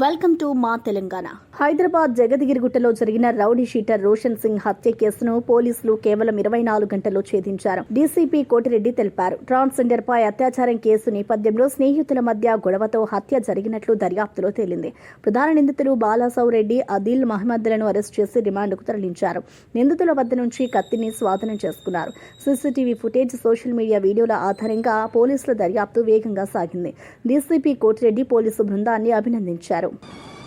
Welcome to మా తెలంగాణ. హైదరాబాద్ జగదిగిరిగుట్టలో జరిగిన rowdy sheeter Roshan Singh హత్య కేసును పోలీసులు కేవలం ఇరవై నాలుగు గంటల్లో ఛేదించారు. డీసీపీ కోటిరెడ్డి తెలిపారు. ట్రాన్స్జెండర్ పై అత్యాచారం కేసు నేపథ్యంలో స్నేహితుల మధ్య గొడవతో హత్య జరిగినట్లు దర్యాప్తులో తేలింది. ప్రధాన నిందితులు బాలాసౌరెడ్డి రెడ్డి అదిల్ మహమ్మద్లను అరెస్ట్ చేసి రిమాండ్కు తరలించారు. నిందితుల వద్ద నుంచి కత్తిని స్వాధీనం చేసుకున్నారు. సీసీటీవీ ఫుటేజ్ సోషల్ మీడియా వీడియోల ఆధారంగా పోలీసుల దర్యాప్తు వేగంగా సాగింది. డీసీపీ కోటిరెడ్డి పోలీసు బృందాన్ని అభినందించారు.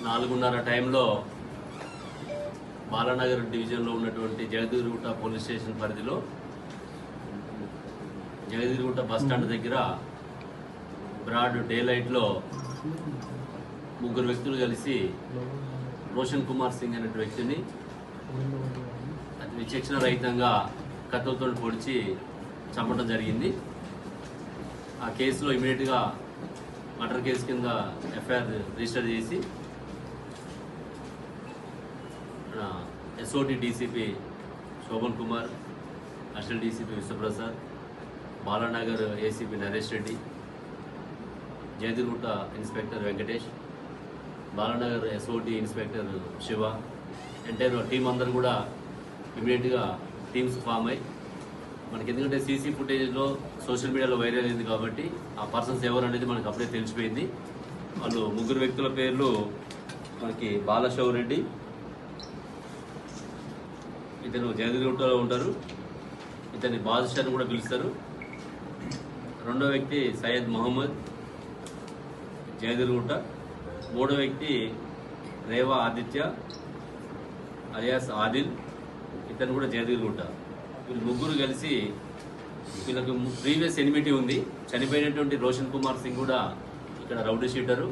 నాలుగున్నర టైంలో బాలానగర్ డివిజన్లో ఉన్నటువంటి జగదీరుగుట్ట పోలీస్ స్టేషన్ పరిధిలో జగదీరుగుట్ట బస్ స్టాండ్ దగ్గర బ్రాడ్ డే లైట్లో ముగ్గురు వ్యక్తులు కలిసి రోషన్ కుమార్ సింగ్ అనే వ్యక్తిని అతి విచక్షణ రహితంగా కత్తులతో పొడిచి చంపడం జరిగింది. ఆ కేసులో ఇమీడియట్గా మర్డర్ కేసు కింద ఎఫ్ఐఆర్ రిజిస్టర్ చేసి SOT DCP Shobhan Kumar assistant DCP Vishwaprasad Balanagar ACP Naresh Reddy Jagadgirigutta inspector Venkatesh Balanagar SOT inspector Shiva entire team అందరూ కూడా ఇమీడియట్గా టీమ్స్ ఫామ్ అయ్యి మనకి ఎందుకంటే సీసీ ఫుటేజ్లో సోషల్ మీడియాలో వైరల్ అయింది కాబట్టి ఆ పర్సన్స్ ఎవరు అనేది మనకు అప్పుడే తెలిసిపోయింది. వాళ్ళు ముగ్గురు వ్యక్తుల పేర్లు మనకి బాలశౌరెడ్డి ఇతను జగదిగుట్టలో ఉంటారు. ఇతన్ని బాదుషా అని కూడా పిలుస్తారు. రెండో వ్యక్తి సయ్యద్ మహమ్మద్ జయదిరుగుట్ట మూడో వ్యక్తి రేవా ఆదిత్య అలియాస్ ఆదిల్ ఇతను కూడా జయదిరుగుట్ట వీళ్ళు ముగ్గురు కలిసి వీళ్ళకు ప్రీవియస్ ఎనిమిటీ ఉంది. చనిపోయినటువంటి రోషన్ కుమార్ సింగ్ కూడా ఇక్కడ రౌడీ షీటరు.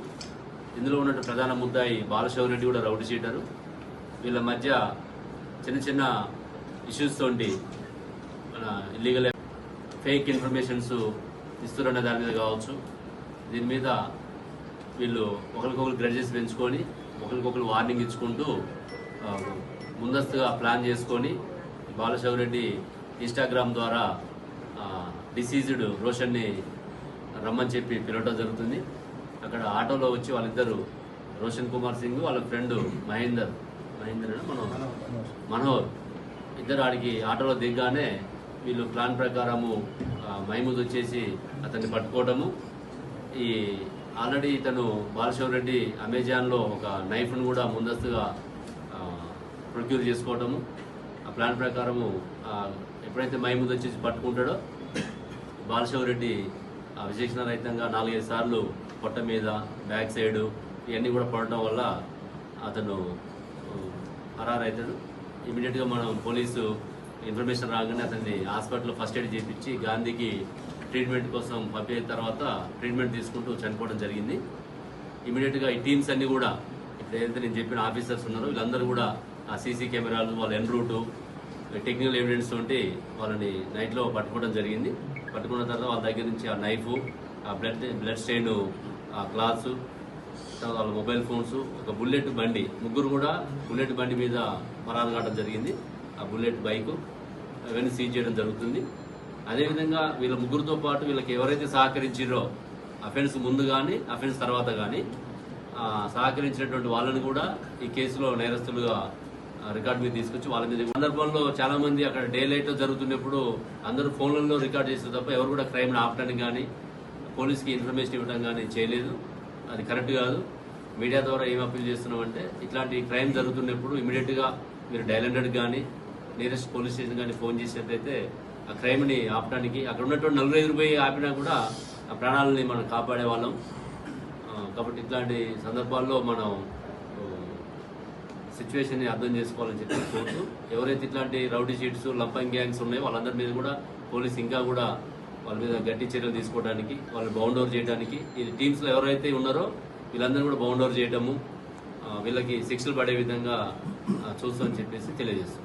ఇందులో ఉన్నటువంటి ప్రధాన ముద్దాయి బాలశౌర్ రెడ్డి కూడా రౌడీ షీటరు. వీళ్ళ మధ్య చిన్న చిన్న ఇష్యూస్ తోటి మన ఇల్లీగల్ ఫేక్ ఇన్ఫర్మేషన్స్ ఇస్తున్న దాని మీద కావచ్చు. దీని మీద వీళ్ళు ఒకరికొకరు గ్రడ్జెస్ పెంచుకొని ఒకరికొకరు వార్నింగ్ ఇచ్చుకుంటూ ముందస్తుగా ప్లాన్ చేసుకొని బాలశౌర్ రెడ్డి ఇన్స్టాగ్రామ్ ద్వారా డిసీజ్డ్ రోషన్ని రమ్మని చెప్పి పిలవడం జరుగుతుంది. అక్కడ ఆటోలో వచ్చి వాళ్ళిద్దరు రోషన్ కుమార్ సింగ్ వాళ్ళ ఫ్రెండ్ మహేందర్ మహేందర్ మనోహర్. మనోహర్. ఇద్దరు ఆడికి ఆటోలో దిగ్గానే వీళ్ళు ప్లాన్ ప్రకారము మహిమూద్ వచ్చేసి అతన్ని పట్టుకోవడము. ఈ ఆల్రెడీ ఇతను బాలశివ రెడ్డి అమెజాన్లో ఒక నైఫ్ను కూడా ముందస్తుగా ప్రొక్యూర్ చేసుకోవటము ఆ ప్లాన్ ప్రకారము ఎప్పుడైతే మహిమూద్ వచ్చేసి పట్టుకుంటాడో బాలశివ రెడ్డి ఆ విశేషణ రహితంగా నాలుగైదు సార్లు పొట్ట మీద బ్యాక్ సైడు ఇవన్నీ కూడా పడటం వల్ల అతను అవుతాడు ఇమీడియట్గా మనం పోలీసు ఇన్ఫర్మేషన్ రాగానే అతన్ని హాస్పిటల్లో ఫస్ట్ ఎయిడ్ చేయించి గాంధీకి ట్రీట్మెంట్ కోసం పంపిన తర్వాత ట్రీట్మెంట్ తీసుకుంటూ చనిపోవడం జరిగింది. ఇమీడియట్గా ఈ టీమ్స్ అన్నీ కూడా ఇప్పుడు ఏదైతే నేను చెప్పిన ఆఫీసర్స్ ఉన్నారో వీళ్ళందరూ కూడా ఆ సీసీ కెమెరాలు వాళ్ళ ఎన్ రూటు టెక్నికల్ ఎవిడెన్స్ తోటి వాళ్ళని నైట్లో పట్టుకోవడం జరిగింది. పట్టుకున్న తర్వాత వాళ్ళ దగ్గర నుంచి ఆ నైఫ్ ఆ బ్లడ్ బ్లడ్ స్టెయిన్ ఆ క్లాత్స్ వాళ్ళ మొబైల్ ఫోన్స్ ఒక బుల్లెట్ బండి ముగ్గురు కూడా బుల్లెట్ బండి మీద పరాలు కావడం జరిగింది. ఆ బుల్లెట్ బైక్ అవన్నీ సీజ్ చేయడం జరుగుతుంది. అదేవిధంగా వీళ్ళ ముగ్గురుతో పాటు వీళ్ళకి ఎవరైతే సహకరించారో అఫెన్స్ ముందు కానీ అఫెన్స్ తర్వాత కానీ సహకరించినటువంటి వాళ్ళని కూడా ఈ కేసులో నేరస్తులుగా రికార్డ్ మీద తీసుకొచ్చి వాళ్ళ మీద సందర్భంలో చాలా మంది అక్కడ డే లైట్ జరుగుతున్నప్పుడు అందరూ ఫోన్లలో రికార్డ్ చేస్తారు తప్ప ఎవరు కూడా క్రైమ్ ఆపడానికి కానీ పోలీస్కి ఇన్ఫర్మేషన్ ఇవ్వడం కానీ చేయలేదు. అది కరెక్ట్ కాదు. మీడియా ద్వారా ఏం అప్పీల్ చేస్తున్నామంటే ఇట్లాంటి క్రైమ్ జరుగుతున్నప్పుడు ఇమీడియట్గా మీరు డైల్ హండ్రెడ్ కానీ నియరెస్ట్ పోలీస్ స్టేషన్ కానీ ఫోన్ చేసినట్లయితే ఆ క్రైమ్ని ఆపడానికి అక్కడ ఉన్నటువంటి నలుగురు ఐదు పోయి ఆపినా కూడా ఆ ప్రాణాలని మనం కాపాడే వాళ్ళం. కాబట్టి ఇట్లాంటి సందర్భాల్లో మనం సిచ్యువేషన్ని అర్థం చేసుకోవాలని చెప్పి కోరుతూ ఎవరైతే ఇట్లాంటి రౌడీ షీట్స్ లంపంగ్ గ్యాంగ్స్ ఉన్నాయో వాళ్ళందరి మీద కూడా పోలీస్ ఇంకా కూడా వాళ్ళ మీద గట్టి చర్యలు తీసుకోవడానికి వాళ్ళని బౌండ్ ఓవర్ చేయడానికి. ఈ టీమ్స్లో ఎవరైతే ఉన్నారో వీళ్ళందరూ కూడా బౌండ్ ఓవర్ చేయడము వీళ్ళకి శిక్షలు పడే విధంగా చూస్తామని చెప్పేసి తెలియజేస్తాం